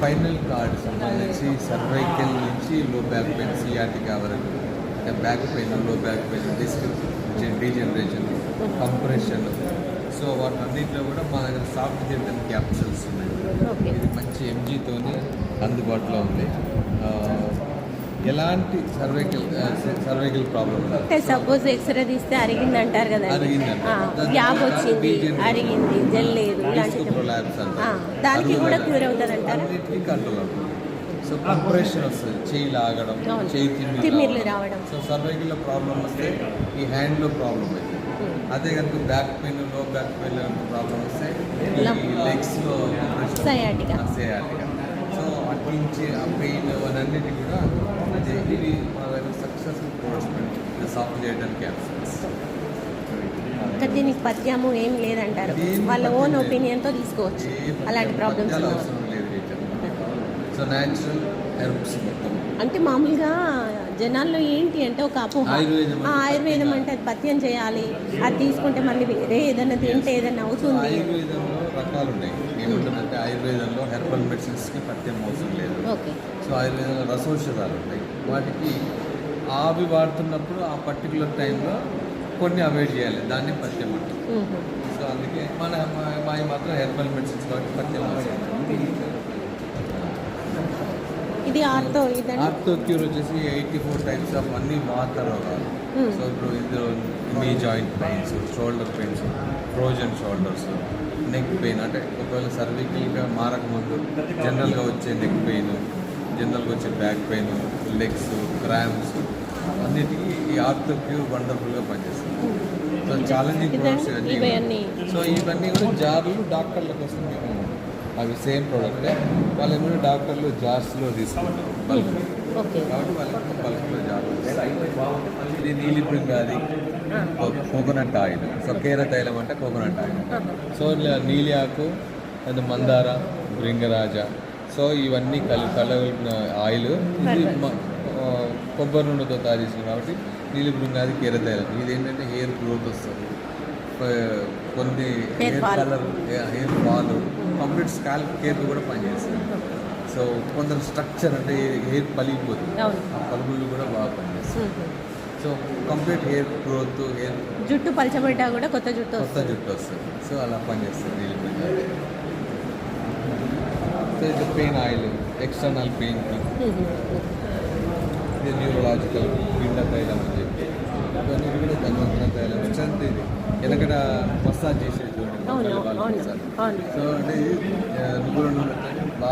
Spinal cord సంబంధించి cervical నుంచి లో బ్యాక్ పెయిన్ సియాటికా వరకు అంటే back పెయిన్లో back pain disc degeneration compression so వాటన్నిటిలో కూడా మా దగ్గర సాఫ్ట్ జెంటల్ క్యాప్సూల్స్ ఉన్నాయి. ఇది మంచి ఎంజీతోని అందుబాటులో ఉంది. ఎలాంటి సర్వైకల్ సర్వైకల్ ప్రాబ్లం అంటే సపోజ్ ఎక్స్రే తీస్తే అరిగింది అంటారు కదా గ్యాప్ వచ్చింది. అరిగింది జెల్ లేదు ఇలాంటివి ప్రొలాప్స్ ఆ, అంటారు దానికి కూడా. క్యూర్ అవుతుంది అంటారా కంట్రోల్ సో కంప్రెషన్ వస్తుంది చేయి లాగడం. చేయి తిమ్మిరి తిమ్మిర్లు రావడం. సో సర్వైకల్లో ప్రాబ్లం వస్తే ఈ హ్యాండ్లో ప్రాబ్లం అవుతుంది అదే కనుక బ్యాక్ పెయిన్లో బ్యాక్ పెయిన్ ప్రాబ్లం వస్తే లెగ్స్లో Sciatica. సయాటిక నుంచి ఆ పెయిన్ అవన్నీ కూడా ఇది మన దగ్గర సక్సెస్ఫుల్ ప్రోడక్ట్స్ సాఫ్ట్ చేయడానికి ఇంకా దీనికి పత్యము ఏం లేదంటారు. వాళ్ళ ఓన్. ఒపీనియన్తో తీసుకోవచ్చు. అలాంటి ప్రాబ్లమ్స్ పథ్యాలు అవసరం లేదు వీటికి. సో న్యాచురల్ హెర్బ్స్ మొత్తం. అంటే మామూలుగా జనాల్లో ఏంటి అంటే ఒక అపోహ. ఆయుర్వేదం అంటే ఆ, ఆయుర్వేదం అంటే అది పథ్యం చేయాలి అది తీసుకుంటే మళ్ళీ వేరే ఏదైనా తింటే ఏదైనా అవుతుంది. ఆయుర్వేదంలో రకాలు ఉన్నాయి ఏముంటుందంటే ఆయుర్వేదంలో హెర్బల్ మెడిసిన్స్కి పత్యం అవసరం లేదు. ఓకే. సో ఆయుర్వేదంలో రసౌషధాలు ఉంటాయి. వాటికి ఆవి వాడుతున్నప్పుడు ఆ పర్టికులర్ టైంలో కొన్ని అవాయిడ్ చేయాలి. దాన్ని పత్యం అంటారు. సో అందుకే మన మావి మాత్రం హెర్బల్ మెడిసిన్స్ కాబట్టి పత్యం అవసరం ఇది ఆర్తో ఇదండి? ఆర్తో క్యూర్ వచ్చేసి ఎయిటీ ఫోర్ టైప్స్ ఆఫ్ అన్ని వాత రోగాలు Hmm. సో ఇప్పుడు ఇందులో మీ joint pains shoulder pains frozen shoulders neck pain అంటే ఒకవేళ సర్వికల్గా మారకముందు జనరల్గా వచ్చే నెక్ పెయిన్ జనరల్గా వచ్చే బ్యాక్ పెయిన్ లెగ్స్ క్రామ్స్ అన్నిటికీ ఈ ఆర్తో క్యూర్ వండర్ఫుల్గా పనిచేస్తుంది. సో ఛాలెంజింగ్ ప్రొడక్ట్స్ ఇవన్నీ. సో ఇవన్నీ కూడా జార్లు డాక్టర్ల కోసం మేము అవి సేమ్ ప్రోడక్టే. వాళ్ళు ఏమైనా డాక్టర్లు జార్స్లో తీసుకుంటారు. Bulk okay. కాబట్టి వాళ్ళకి బల్క్లో జార్లు ఇది కోకోనట్ ఆయిల్. సో కేర తైలం అంటే కోకోనట్ ఆయిల్. సో ఇలా నీలి ఆకు అది మందార భృంగరాజ సో ఇవన్నీ కలి కలగలిపిన ఆయిల్. ఇది కొబ్బరి నూనెతో తయారు చేసింది కాబట్టి నీలి బృంగాది కేర తైలం. ఇది ఏంటంటే హెయిర్ గ్రోత్ వస్తుంది. కొన్ని hair. Colour hair fall complete scalp care కూడా పనిచేస్తుంది సో కొందరు స్ట్రక్చర్ అంటే హెయిర్ పలిగిపోతుంది ఆ పలుగుళ్ళు కూడా బాగా పనిచేస్తాయి. మ్మ్. So complete hair growth hair జుట్టు పలచబడ్డా కూడా కొత్త జుట్టు కొత్త జుట్టు వస్తుంది. సో అలా పనిచేస్తుంది ఇది పెయిన్ ఆయిల్ ఎక్స్టర్నల్ పెయిన్కి మ్మ్. ఇది న్యూరలాజికల్ పిండ తైలం అని చెప్పి. ఇవన్నీ కూడా ధన్వంతర తైలం స్ట్రెంత్ ఇది. వెనకడ మసాజ్ చేసేది చూడండి సో అంటే నువ్వుల నూనెతో